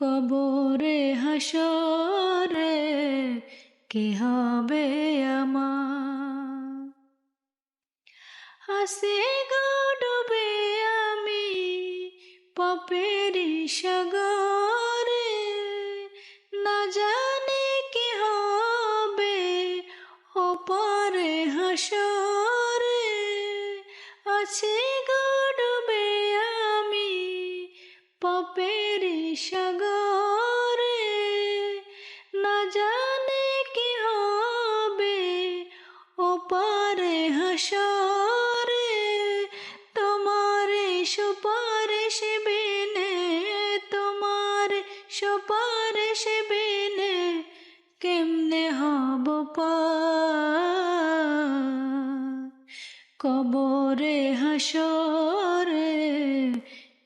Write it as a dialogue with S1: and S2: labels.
S1: কবরে হাসরে কি হবে আমার? হাসি ডুবে আমি পপেরি সাগরে, না জানি কি হবে ওপারে হাসরে। সাগরে না জানি কি হবে ওপারে হাসরে তোমার সুপারিশ বিনে তোমার সুপারিশ বিনে কেমনে হব পার কবরে হাসরে